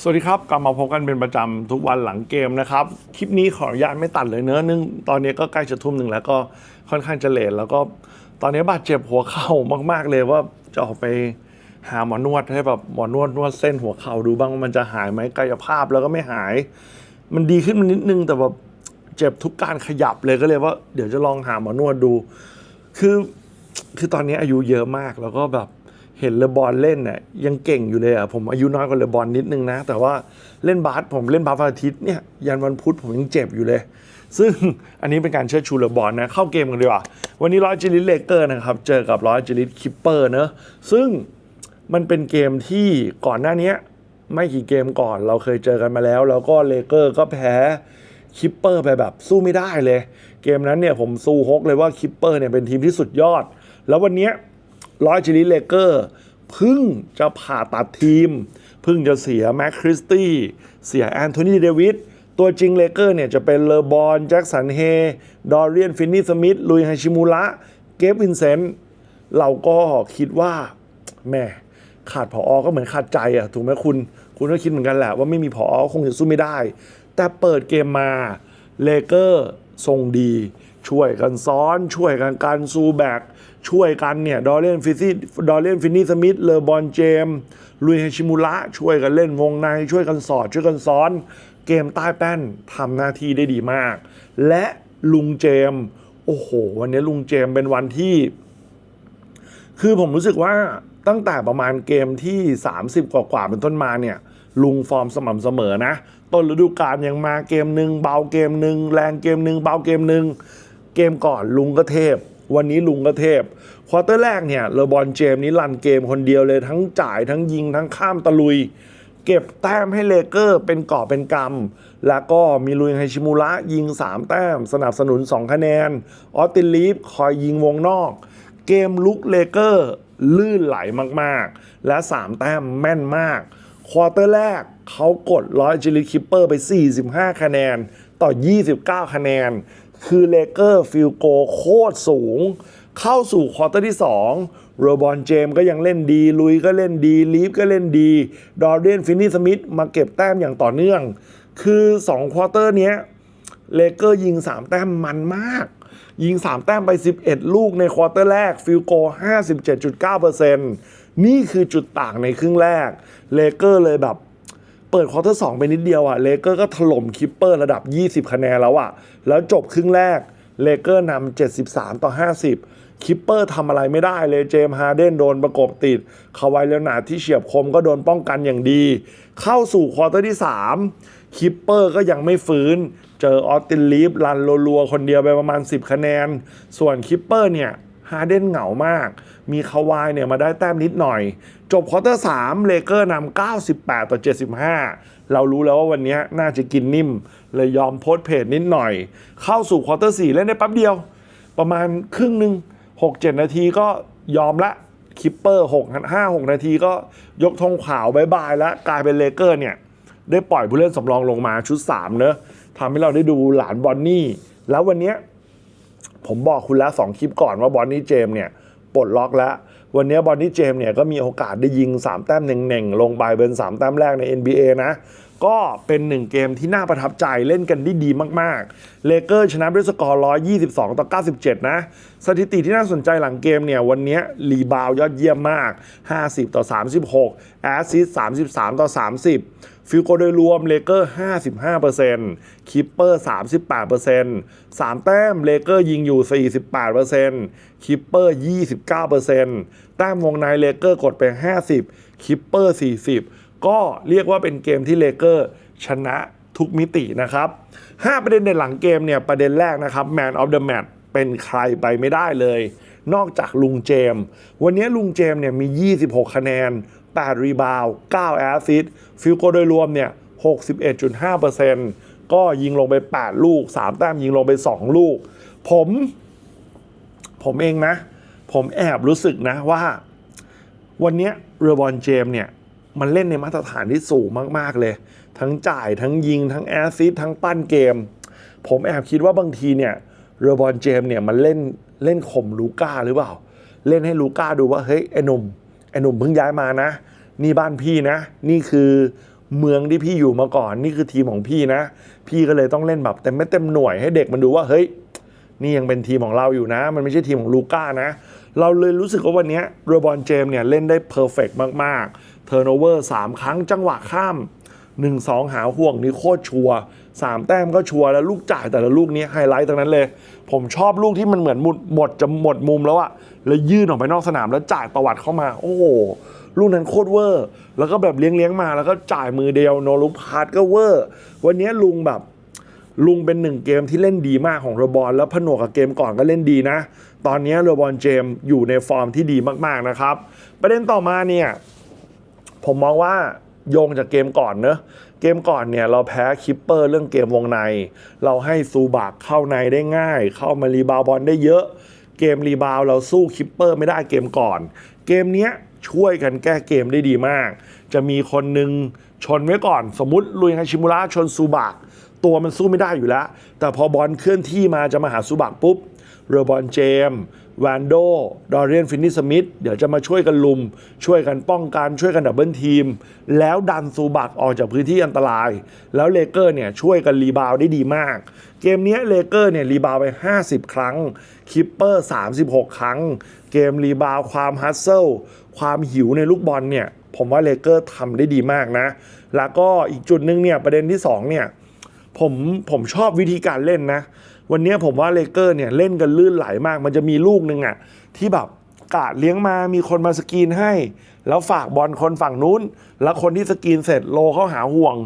สวัสดีครับ กลับมาพบกันเป็นประจำทุกวันหลังเกมนะครับ คลิปนี้ขออนุญาตไม่ตัดเลยเนอะเนื่งตอนนี้ก็ใกล้จะทุ่มหนึ่งแล้วก็ค่อนข้างจะเลทแล้วก็ตอนนี้บาดเจ็บหัวเข่ามาก ๆ เลยว่าจะออกไปหาหมอนวดให้แบบหมอนวดนวดเส้นหัวเข่าดูบ้างว่ามันจะหายไหมกายภาพแล้วก็ไม่หาย มันดีขึ้นมานิดนึงแต่แบบเจ็บทุกการขยับเลยก็เลยว่า เดี๋ยวจะลองหาหมอนวดดู คือคือตอนนี้อายุเยอะมากแล้วก็แบบ เห็นเลบอลเล่นเนี่ยยังเก่งอยู่เลยอะผมอายุน้อยกว่าเลบอลนิดนึงนะ แต่ว่าเล่นบาสผมเล่นบาสอาทิตย์เนี่ยยันวันพุธผมยังเจ็บอยู่เลย ซึ่งอันนี้เป็นการเชิดชูเลบอลนะ เข้าเกมกันดีกว่า วันนี้ร้อยจิลิตเลเกอร์นะครับเจอกับร้อยจิลิตคิปเปอร์เนอะซึ่งมันเป็นเกมที่ก่อนหน้านี้ไม่กี่เกมก่อนเราเคยเจอกันมาแล้ว แล้วก็เลเกอร์ก็แพ้คิปเปอร์ไปแบบสู้ไม่ได้เลย เกมนั้นเนี่ยผมสู้ฮกเลยว่าคิปเปอร์เนี่ยเป็นทีมที่สุดยอด แล้ววันเนี้ ร้อยจิลิเลเกอร์พิ่งจะผ่าตัดทีมพิ่งจะเสียแม็กคริสตี้ เสียแอนโทนีเดวิดตัวจริงเลเกอร์เนี่ยจะเป็นเลอบอนแจ็คสันเฮ ดอเรียนฟินนี่สมิธลุยฮาชิมูระเกฟวินเซนต์เราก็คิดว่าแม่ขาดผออก็เหมือนขาดใจอะถูกไหมคุณ คุณก็คิดเหมือนกันแหละว่าไม่มีผออคงจะสู้ไม่ได้ แต่เปิดเกมมาเลเกอร์ทรงดี ช่วยกันซ้อน ช่วยกันการซูแบกช่วยกันเนี่ยดอเลนฟิซี่ดอเลนฟินนี่สมิธเลอบอนเจมลุยเฮชิมุระช่วยกันเล่นวงใน ช่วยกันสอด ช่วยกันซ้อน เกมใต้แป้นทำหน้าที่ได้ดีมาก และลุงเจม โอ้โห วันนี้ลุงเจมเป็นวันที่ คือผมรู้สึกว่าตั้งแต่ประมาณเกมที่ 30 กว่ากว่าๆเป็นต้นมาเนี่ยลุงฟอร์มสม่ำเสมอนะ ต้นฤดูกาลยังมาเกมหนึ่งเบาเกมหนึ่งแรงเกมหนึ่งเบาเกมหนึ่ง เกมก่อนลุงก็เทพ วันนี้ลุงก็เทพ ควอเตอร์แรกเนี่ยเลอบอนเจมส์นี่รันเกมคนเดียวเลยทั้งจ่ายทั้งยิงทั้งข้ามตะลุย เก็บแต้มให้เลเกอร์เป็นก่อเป็นกำแล้วก็มีลุยไฮชิมูระยิง 3 แต้ม สนับสนุน 2 คะแนน ออสตินลีฟคอยยิงวงนอก เกมลุกเลเกอร์ลื่นไหลมากๆ และ 3 แต้มแม่นมากควอเตอร์แรกเขากดร้อยจิลิคิปเปอร์ไป 45 คะแนน ต่อ 29 คะแนน คือเลเกอร์ฟิลโกโคตรสูง เข้าสู่ควอเตอร์ที่ 2 โรบอนเจมก็ยังเล่นดี ลุยก็เล่นดี ลีฟก็เล่นดี ดอร์เดนฟินนี่สมิธมาเก็บแต้มอย่างต่อเนื่อง คือ 2 ควอเตอร์นี้เลเกอร์ยิง 3 แต้มมันมาก ยิง 3 แต้มไป 11 ลูกในควอเตอร์แรก ฟิลโก 57.9%นี่คือจุดต่างในครึ่งแรก เลเกอร์เลยแบบ เปิดควอเตอร์สองไปนิดเดียวอะเลเกอร์ก็ถล่มคิปเปอร์ระดับ 20 คะแนนแล้วอะ แล้วจบครึ่งแรกเลเกอร์นำ73 ต่อ 50 คิปเปอร์ทำอะไรไม่ได้เลยเจมส์ฮาร์เดนโดนประกบติดคาวายเลนาที่เฉียบคมก็โดนป้องกันอย่างดี เข้าสู่ควอเตอร์ที่ 3 คิปเปอร์ก็ยังไม่ฟื้น เจอออสตินลีฟรันรัวๆคนเดียวไปประมาณ 10 คะแนน ส่วนคิปเปอร์เนี่ย ฮาเดนเหงามาก มีคาวายเนี่ยมาได้แต้มนิดหน่อย จบควอเตอร์ 3 เลเกอร์นำ98 ต่อ 75 เรารู้แล้วว่าวันนี้น่าจะกินนิ่ม เลยยอมโพสเพจนิดหน่อย เข้าสู่ควอเตอร์ 4 เล่นได้แป๊บเดียว ประมาณครึ่งหนึ่ง6-7 นาทีก็ยอมละคิปเปอร์6 5 6 นาทีก็ยกธงขาวบายบายแล้วกลายเป็นเลเกอร์เนี่ยได้ปล่อยผู้เล่นสำรองลงมาชุด 3 เนอะทำให้เราได้ดูหลานบอนนี่ แล้ววันนี้ ผมบอกคุณแล้ว 2 คลิปก่อนว่าบอนนี่เจมส์เนี่ยปลดล็อกแล้ว วันนี้บอนนี่เจมส์เนี่ยก็มีโอกาสได้ยิง 3 แต้มเน่งๆ ลงไปเป็น 3 แต้มแรกใน NBA นะ ก็เป็น 1 เกมที่น่าประทับใจเล่นกันได้ดีมากๆเลเกอร์ชนะด้วยสกอร์ 122 ต่อ 97 นะ สถิติที่น่าสนใจหลังเกมเนี่ย วันนี้รีบาวยอดเยี่ยมมาก 50 ต่อ 36 แอสซิส33 ต่อ 30 ฟิลโกโดยรวมเลเกอร์ 55%คิปเปอร์ 38% 3 แต้มเลเกอร์ยิงอยู่ 48%คิปเปอร์ 29%แต้มวงในเลเกอร์กดไป 50 คิปเปอร์ 40 ก็เรียกว่าเป็นเกมที่เลเกอร์ชนะทุกมิตินะครับ 5 ประเด็นในหลังเกมเนี่ย ประเด็นแรกนะครับ Man of the Match เป็นใครไปไม่ได้เลย นอกจากลุงเจม วันนี้ลุงเจมเนี่ยมี 26 คะแนน 8 รีบาว 9 แอสซิสต์ฟิลโกโดยรวมเนี่ย 61.5%ก็ยิงลงไป 8 ลูก 3 แต้มยิงลงไป 2 ลูก ผม ผมเองนะ ผมแอบรู้สึกนะว่า วันนี้เรือบอลเจมเนี่ย มันเล่นในมาตรฐานที่สูงมาก ๆ เลย ทั้งจ่ายทั้งยิงทั้งแอสซิสต์ทั้งปั้นเกม ผมแอบคิดว่าบางทีเนี่ยเรือบอลเจมเนี่ยมันเล่นเล่นข่มลูก้าหรือเปล่า เล่นให้ลูก้าดูว่าเฮ้ยไอ้หนุ่ม อ้หนุ่มเพิ่งย้ายมานะ นี่บ้านพี่นะ นี่คือเมืองที่พี่อยู่มาก่อน นี่คือทีมของพี่นะ พี่ก็เลยต้องเล่นแบบเต็มไม่เต็มหน่วยให้เด็กมันดูว่าเฮ้ย นี่ยังเป็นทีมของเราอยู่นะ มันไม่ใช่ทีมของลูก้านะ เราเลยรู้สึกว่าวันนี้โรบอนเจมเนี่ยเล่นได้เพอร์เฟกมากๆเทอร์โนเวอร์สามครั้งจังหวะข้าม 1 2 หาห่วงนี่โคตรชัวร์สามแต้มก็ชัวร์แล้วลูกจ่ายแต่ละลูกนี้ไฮไลท์ตรงนั้นเลย ผมชอบลูกที่มันเหมือนหมดหมดจะหมดมุมแล้วอะ แล้วยื่นออกไปนอกสนามแล้วจ่ายประวัติเข้ามา โอ้โหลูกนั้นโคตรเวอร์ แล้วก็แบบเลี้ยงเลี้ยงมาแล้วก็จ่ายมือเดียวโนลุพาร์ตก็เวอร์ วันนี้ลุงแบบ ลุงเป็นหนึ่งเกมที่เล่นดีมากของเรอบอลแล้วผนวกกับเกมก่อนก็เล่นดีนะ ตอนนี้เรอบอลเจมอยู่ในฟอร์มที่ดีมากๆนะครับ ประเด็นต่อมาเนี่ย ผมมองว่าโยงจากเกมก่อนเนอะเกมก่อนเนี่ยเราแพ้คิปเปอร์เรื่องเกมวงใน เราให้ซูบักเข้าในได้ง่าย เข้ามารีบาวบอลได้เยอะ เกมรีบาวเราสู้คิปเปอร์ไม่ได้เกมก่อน เกมเนี้ยช่วยกันแก้เกมได้ดีมาก จะมีคนหนึ่งชนไว้ก่อน สมมติลุยฮาชิมุระชนซูบักตัวมันสู้ไม่ได้อยู่แล้ว แต่พอบอลเคลื่อนที่มาจะมาหาซูบักปุ๊บ เรอบอนเจมส์แวนโด ดอเรียนฟินนิสมิธเดี๋ยวจะมาช่วยกันลุม ช่วยกันป้องกันช่วยกันดับเบิลทีม แล้วดันซูบักออกจากพื้นที่อันตราย แล้วเลเกอร์เนี่ยช่วยกันรีบาวด์ได้ดีมาก เกมนี้เลเกอร์เนี่ยรีบาวไป 50 ครั้งคิปเปอร์ 36 ครั้ง เกมรีบาวความฮัสเซิลความหิวในลูกบอลเนี่ยผมว่าเลเกอร์ทำได้ดีมากนะ แล้วก็อีกจุดหนึ่งเนี่ยประเด็นที่สองเนี่ยผมผมชอบวิธีการเล่นนะ วันนี้ผมว่าเลเกอร์เนี่ยเล่นกันลื่นไหลมาก มันจะมีลูกหนึ่งอะที่แบบกาดเลี้ยงมามีคนมาสกรีนให้ แล้วฝากบอลคนฝั่งนู้น แล้วคนที่สกรีนเสร็จโลเข้าหาห่วง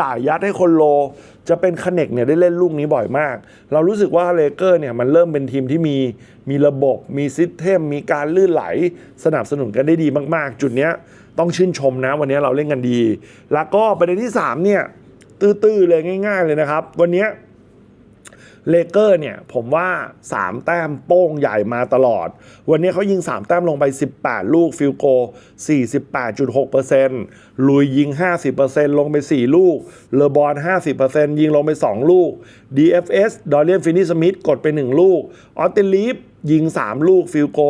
จ่ายยัดให้คนโล จะเป็นคเนกเนี่ยได้เล่นลูกนี้บ่อยมาก เรารู้สึกว่าเลเกอร์เนี่ยมันเริ่มเป็นทีมที่มีมีระบบ มีซิสเทมมีการลื่นไหล สนับสนุนกันได้ดีมากๆ จุดเนี้ยต้องชื่นชมนะ วันนี้เราเล่นกันดี แล้วก็ประเด็นที่สามเนี่ยตื้อๆเลยง่าย ๆเลยนะครับ วันนี้ เลเกอร์เนี่ยผมว่า 3 แต้มโป้งใหญ่มาตลอด วันนี้เขายิง 3 แต้มลงไป 18 ลูกฟิลโก 48.6%ลุยยิง 50%ลงไป 4 ลูก เลอบอล50%ยิงลงไป 2 ลูก DFS ดอเลียนฟินิสมิธกดไป 1 ลูก ออตเตลีฟยิง 3 ลูกฟิลโก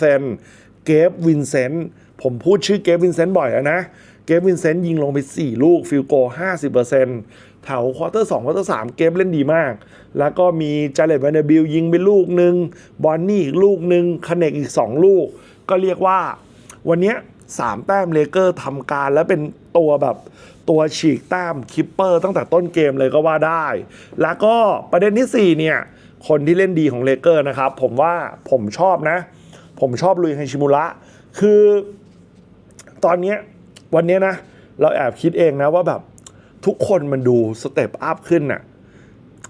42%เกฟวินเซนต์ผมพูดชื่อเกฟวินเซนต์บ่อยแล้วนะ เกฟวินเซนต์ยิงลงไป 4 ลูกฟิลโก 50% แถวควอเตอร์2ควอเตอร์3เกฟเล่นดีมาก แล้วก็มีจาเลตแวนเดอร์บิลยิงไปลูกหนึ่งบอนนี่อีกลูกหนึ่งคเนกอีก 2 ลูก ก็เรียกว่า วันนี้ย3แต้มเลเกอร์ทำการแล้วเป็นตัวแบบตัวฉีกแต้มคิปเปอร์ตั้งแต่ต้นเกมเลยก็ว่าได้ แล้วก็ประเด็นที่ 4 เนี่ย คนที่เล่นดีของเลเกอร์นะครับ ผมว่าผมชอบนะ ผมชอบลุยไฮชิมุระ คือ ตอนนี้วันนี้นะ เราแอบคิดเองนะว่าแบบ ทุกคนมันดูสเต็ปอัพขึ้นน่ะ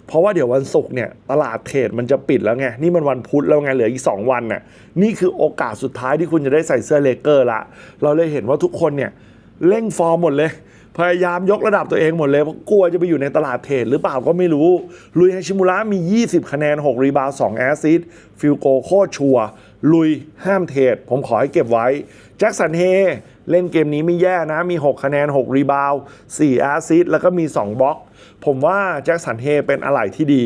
เพราะว่าเดี๋ยววันศุกร์เนี่ยตลาดเทรดมันจะปิดแล้วไง นี่มันวันพุธแล้วไงเหลืออีก 2 วันน่ะนี่คือโอกาสสุดท้ายที่คุณจะได้ใส่เสื้อเลเกอร์ละ เราเลยเห็นว่าทุกคนเนี่ยเร่งฟอร์มหมดเลย พยายามยกระดับตัวเองหมดเลย เพราะกลัวจะไปอยู่ในตลาดเทรดหรือเปล่าก็ไม่รู้ ลุยฮาชิมุระมี 20 คะแนน 6 รีบาว2แอสซิสฟิลโกโคชัวลุยห้ามเทรดผมขอให้เก็บไว้แจ็คสันเฮ เล่นเกมนี้ไม่แย่นะ มี 6 คะแนน 6 รีบาว4แอสซิสต์แล้วก็มี 2บล็อก ผมว่าแจ็คสันเฮเป็นอะไรที่ดี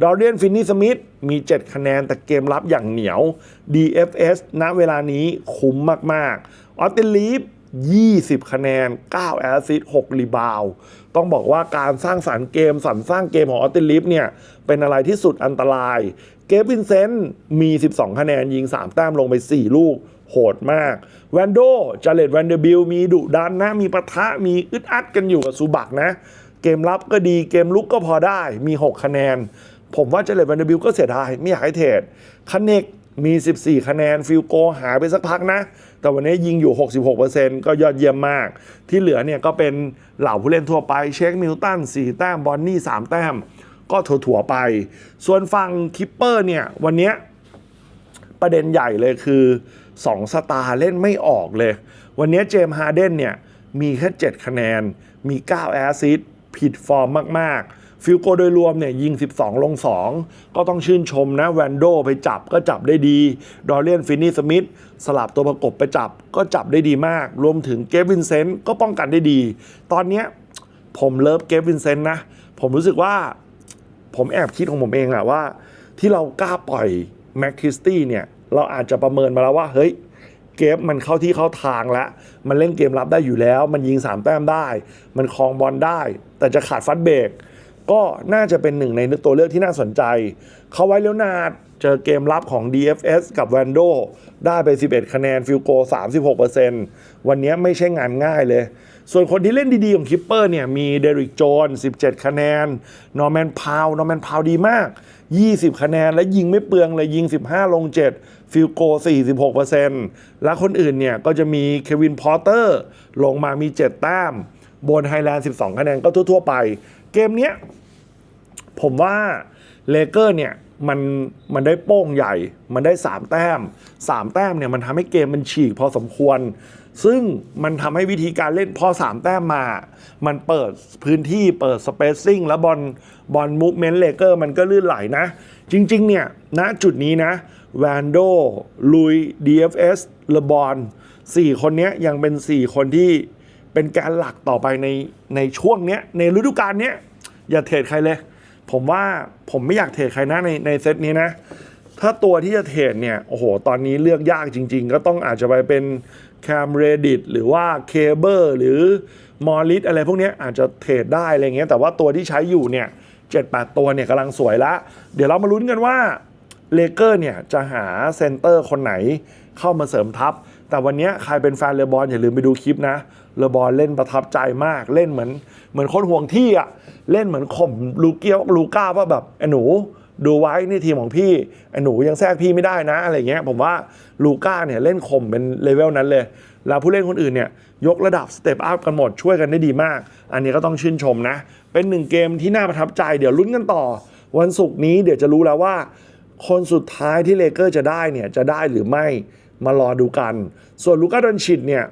ดอเรียนฟินนี่สมิธมี 7 คะแนนแต่เกมรับอย่างเหนียว DFS ณเวลานี้คุ้มมาก ๆ ออตเตลีฟ20 คะแนน 9 แอสซิสต์6รีบาว ต้องบอกว่าการสร้างสารรค์เกมสรรสร้างเกมของออตเตลิฟเนี่ย เป็นอะไรที่สุดอันตราย เกฟวินเซนต์มี 12 คะแนนยิง 3 แต้มลงไป 4 ลูก โหดมากแวนโดจาเลตแวนเดอร์บิลมีดุดันนะ มีปะทะมีอึดอัดกันอยู่กับซูบักนะ เกมรับก็ดีเกมลุกก็พอได้มี 6 คะแนน ผมว่าเจเลตแวนเดอร์บิลก็เสียดายไม่อยากให้เทรดคันเนกมี 14 คะแนนฟิลโกหายไปสักพักนะ แต่วันนี้ยิงอยู่ 66%ก็ยอดเยี่ยมมาก ที่เหลือเนี่ยก็เป็นเหล่าผู้เล่นทั่วไปเช็คมิลตัน 4 แต้ม บอนนี่ 3 แต้ม ก็ถั่วๆไป ส่วนฝั่งคิปเปอร์เนี่ย วันนี้ประเด็นใหญ่เลยคือ 2สตาร์เล่นไม่ออกเลย วันนี้เจมส์ฮาร์เดนเนี่ยมีแค่ 7 คะแนน มี 9 แอสซิสต์ผิดฟอร์มมาก ๆ ฟิลโกโดยรวมเนี่ยยิง 12 ลง 2 ก็ต้องชื่นชมนะแวนโดไปจับก็จับได้ดี ดอเรียนฟินนี่สมิธสลับตัวประกบไปจับก็จับได้ดีมาก รวมถึงเกฟวินเซนต์ก็ป้องกันได้ดี ตอนนี้ผมเลิฟเกฟวินเซนต์นะ ผมรู้สึกว่าผมแอบคิดของผมเองอะว่า ที่เรากล้าปล่อยแม็กคิสตี้เนี่ย เราอาจจะประเมินมาแล้วว่า เฮ้ย เกมมันเข้าที่เข้าทางแล้ว มันเล่นเกมรับได้อยู่แล้ว มันยิง 3 แต้มได้ มันคลองบอลได้ แต่จะขาดฟัดเบรกก็น่าจะเป็นหนึ่งในตัวเลือกที่น่าสนใจ เขาไว้แล้วนาดเจอเกมรับของ DFS กับแวนโดได้ไป 11 คะแนนฟิลโก 36%วันนี้ไม่ใช่งานง่ายเลย ส่วนคนที่เล่นดีๆ ของคิปเปอร์เนี่ย มีเดริกโจน 17 คะแนน นอร์แมนพาวนอร์แมนพาวดีมาก 20 คะแนนและยิงไม่เปลืองเลยยิง 15 ลง 7 ฟิลโก 46%และคนอื่นเนี่ยก็จะมีเควินพอร์เตอร์ลงมามี 7 แต้ม บนไฮแลนด์ 12 คะแนนก็ทั่ว ๆ ไป เกมเนี้ยผมว่าเลเกอร์เนี่ยมันมันได้โป้งใหญ่ มันได้ 3 แต้ม 3 แต้มเนี่ยมันทำให้เกมมันฉีกพอสมควร ซึ่งมันทำให้วิธีการเล่นพอ 3 แต้มมา มันเปิดพื้นที่เปิดสเปซซิ่งแล้วบอลบอลมูฟเมนต์เลเกอร์มันก็ลื่นไหลนะ จริง ๆ เนี่ยณจุดนี้นะ แวนโดลุย DFS เลบอนสี่คนนี้ยังเป็น4คนที่เป็นแกนหลักต่อไปในในช่วงเนี้ยในฤดูกาลเนี้ยอย่าเทรดใครเลย ผมว่าผมไม่อยากเทรดใครนะในในเซตนี้นะ ถ้าตัวที่จะเทรดเนี่ย โอ้โห ตอนนี้เลือกยากจริง ๆ ก็ต้องอาจจะไปเป็นแคมเรดิตหรือว่าเคเบิลหรือมอริสอะไรพวกนี้อาจจะเทรดได้อะไรเงี้ยแต่ว่าตัวที่ใช้อยู่เนี่ยเจ็ดแปดตัวเนี่ยกำลังสวยละเดี๋ยวเรามาลุ้นกันว่า เลเกอร์เนี่ยจะหาเซนเตอร์คนไหนเข้ามาเสริมทัพ แต่วันนี้ใครเป็นแฟนเลบอนอย่าลืมไปดูคลิปนะเลบอนเล่นประทับใจมากเล่นเหมือน เหมือนคนห่วงที่อะเล่นเหมือนข่มลูเกียวลูก้าว่าแบบไอ้หนู ดูไว้นี่ทีมของพี่ไอ้หนูยังแทรกพี่ไม่ได้นะอะไรเงี้ยผมว่าลูก้าเนี่ยเล่นข่มเป็นเลเวลนั้นเลย แล้วผู้เล่นคนอื่นเนี่ยยกระดับสเตปอัพกันหมดช่วยกันได้ดีมาก อันนี้ก็ต้องชื่นชมนะ เป็นหนึ่งเกมที่น่าประทับใจเดี๋ยวลุ้นกันต่อ วันศุกร์นี้เดี๋ยวจะรู้แล้วว่า คนสุดท้ายที่เลเกอร์จะได้เนี่ยจะได้หรือไม่มารอดูกัน ส่วนลูก้าดอนชิดเนี่ย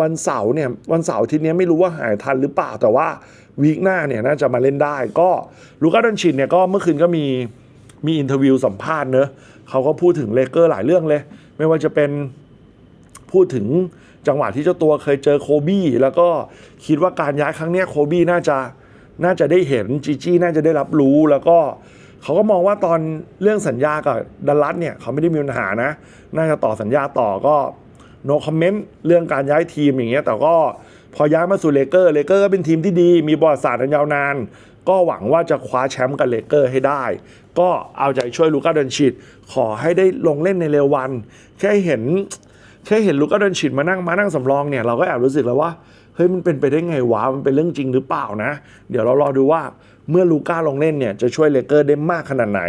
วันเสาร์เนี่ยวันเสาร์ทีนี้ไม่รู้ว่าหายทันหรือเปล่าแต่ว่าวีคหน้าเนี่ยน่าจะมาเล่นได้ ก็ลูก้าดอนชินเนี่ยก็เมื่อคืนก็มีมีอินเทอร์วิวสัมภาษณ์เนอะเขาก็พูดถึงเลเกอร์หลายเรื่องเลย ไม่ว่าจะเป็นพูดถึงจังหวะที่เจ้าตัวเคยเจอโคบี้แล้วก็คิดว่าการย้ายครั้งนี้โคบี้น่าจะน่าจะได้เห็นจีจี้น่าจะได้รับรู้แล้วก็ เขาก็มองว่าตอนเรื่องสัญญากับดัลลัสเนี่ยเขาไม่ได้มีปัญหานะ น่าจะต่อสัญญาต่อก็ no comment เรื่องการย้ายทีมอย่างเงี้ยแต่ก็พอย้ายมาสู่เลเกอร์เลเกอร์ก็เป็นทีมที่ดี มีประวัติศาสตร์อันยาวนาน ก็หวังว่าจะคว้าแชมป์กับเลเกอร์ให้ได้ ก็เอาใจช่วยลูก้าเดนชิดขอให้ได้ลงเล่นในเร็ววัน แค่เห็นแค่เห็นลูก้าเดนชิดมานั่งมานั่งสำรองเนี่ยเราก็แอบรู้สึกแล้วว่าเฮ้ยมันเป็นไปได้ไงวะมันเป็นเรื่องจริงหรือเปล่านะ เดี๋ยวเรารอดูว่า เมื่อลูก้าลงเล่นเนี่ยจะช่วยเลเกอร์ได้มากขนาดไหน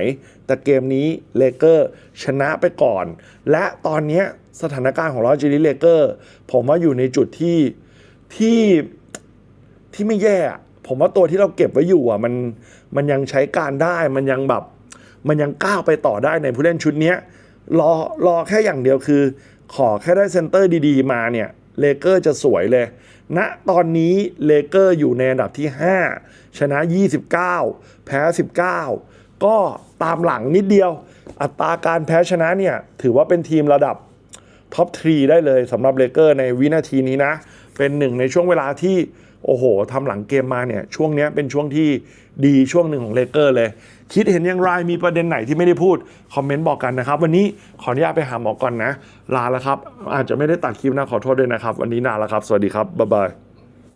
แต่เกมนี้เลเกอร์ชนะไปก่อน และตอนนี้สถานการณ์ของลอจิลิเลเกอร์ผมว่าอยู่ในจุดที่ที่ที่ไม่แย่ ผมว่าตัวที่เราเก็บไว้อยู่อะมันมันยังใช้การได้มันยังแบบ มันยังก้าวไปต่อได้ในผู้เล่นชุดนี้รอรอแค่อย่างเดียวคือ ขอแค่ได้เซนเตอร์ดี ๆ มาเนี่ยเลเกอร์จะสวยเลย ณตอนนี้เลเกอร์อยู่ในอันดับที่ 5 ชนะ 29 แพ้ 19 ก็ตามหลังนิดเดียว อัตราการแพ้ชนะเนี่ย ถือว่าเป็นทีมระดับท็อปทรีได้เลยสำหรับเลเกอร์ในวินาทีนี้นะ เป็นหนึ่งในช่วงเวลาที่ โอ้โหทำหลังเกมมาเนี่ย ช่วงนี้เป็นช่วงที่ดีช่วงหนึ่งของเลเกอร์เลย คิดเห็นอย่างไรมีประเด็นไหนที่ไม่ได้พูด คอมเมนต์บอกกันนะครับ วันนี้ขออนุญาตไปหาหมอก่อนนะ ลาแล้วครับ อาจจะไม่ได้ตัดคลิปนะขอโทษด้วยนะครับ วันนี้ลาแล้วครับ สวัสดีครับบ๊ายบาย